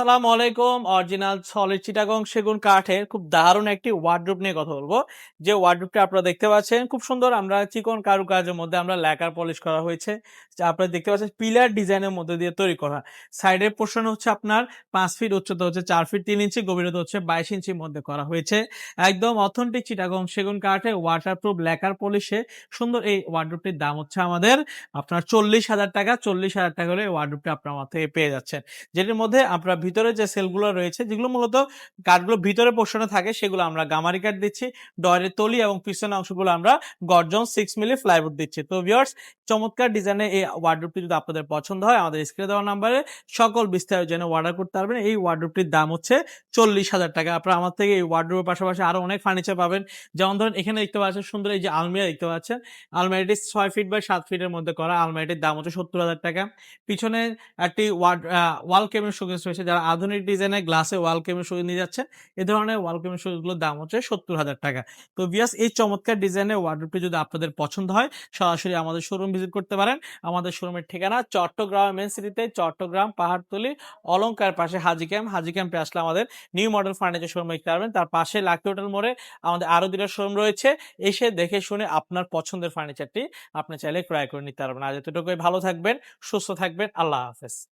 আসসালামু আলাইকুম। Original solid Chittagong সেগুন কাঠের খুব দারুণ একটি ওয়ার্ড্রোব নিয়ে কথা বলব। যে ওয়ার্ড্রোবটা আপনারা দেখতে পাচ্ছেন, খুব সুন্দর আমরা চিকন কারুকাজের মধ্যে আমরা ল্যাকার পলিশ করা হয়েছে। আপনারা দেখতে পাচ্ছেন পিলার ডিজাইনের মধ্যে দিয়ে তৈরি করা। সাইডের পোর্শন হচ্ছে আপনার পাঁচ ফিট উচ্চতা হচ্ছে চার ফিট তিন ইঞ্চি গভীরতা হচ্ছে বাইশ ইঞ্চির মধ্যে করা হয়েছে। একদম অথেন্টিক চিটাগং সেগুন কাঠে ওয়াটারপ্রুফ ল্যাকার পলিশে সুন্দর এই ওয়ার্ড্রোবটির দাম হচ্ছে আমাদের আপনার চল্লিশ হাজার টাকা। চল্লিশ হাজার টাকা হলে ওয়ার্ড্রোবটি আপনার থেকে পেয়ে যাচ্ছেন। যেটির মধ্যে আপনার ভিতরে যে সেলগুলো রয়েছে, যেগুলো মূলত কাঠগুলো ভিতরে পোষণে থাকে, সেগুলো আমরা গামারি কাঠ দিচ্ছি, ডয়ের তলি এবং পিছনের অংশগুলো আমরা গর্জন সিক্স মিলি ফ্লাইউড দিচ্ছি। তো ভিউয়ার্স চমৎকার ডিজাইনের এই ওয়ার্ডরোবটি যদি আপনাদের পছন্দ হয়, আমাদের স্ক্রিনে দেওয়া নাম্বারে সকল বিস্তারিত জেনে অর্ডার করতে পারবেন। এই ওয়ার্ডরোবটির দাম হচ্ছে চল্লিশ হাজার টাকা। আপনারা আমার থেকে এই ওয়ার্ডরোবের পাশাপাশি আরও অনেক ফার্নিচার পাবেন। যেমন ধরেন, এখানে দেখতে পাচ্ছেন সুন্দর এই যে আলমিরা দেখতে পাচ্ছেন। আলমারিটি ছয় ফিট বাই সাত ফিটের মধ্যে করা। আলমারিটির দাম হচ্ছে সত্তর হাজার টাকা। পিছনে একটি ওয়ার্ড ওয়াল কেমের শোকেস রয়েছে। যারা আধুনিক ডিজাইনের গ্লাসে ওয়াল কেমের শোকেস নিয়ে যাচ্ছে এ ধরনের ওয়াল কেমের শোকেসগুলোর দাম হচ্ছে সত্তর হাজার টাকা। তো বিয়াস এই চমৎকার ডিজাইনের ওয়ার্ডরোবটি যদি আপনাদের পছন্দ হয়, সরাসরি আমাদের শোরুম ভিজিট করতে পারেন। আমাদের শোরুমের ঠিকানা চট্টগ্রাম মেন সিটিতে চট্টগ্রাম পাহাড়তলি অলংকার পাশে হাজি ক্যাম্প হাজি ক্যাম্পে আসলে আমাদের নিউ মডেল ফার্নিচার শোরুম দেখতে পারবেন। তার পাশে লাকি হোটেল মোড়ে আমাদের আরও দুটো শোরুম রয়েছে। এসে দেখে শুনে আপনার পছন্দের ফার্নিচারটি আপনি চাইলে ক্রয় করে নিতে পারবেন। আজ এতটুকুই। ভালো থাকবেন, সুস্থ থাকবেন। আল্লাহ হাফেজ।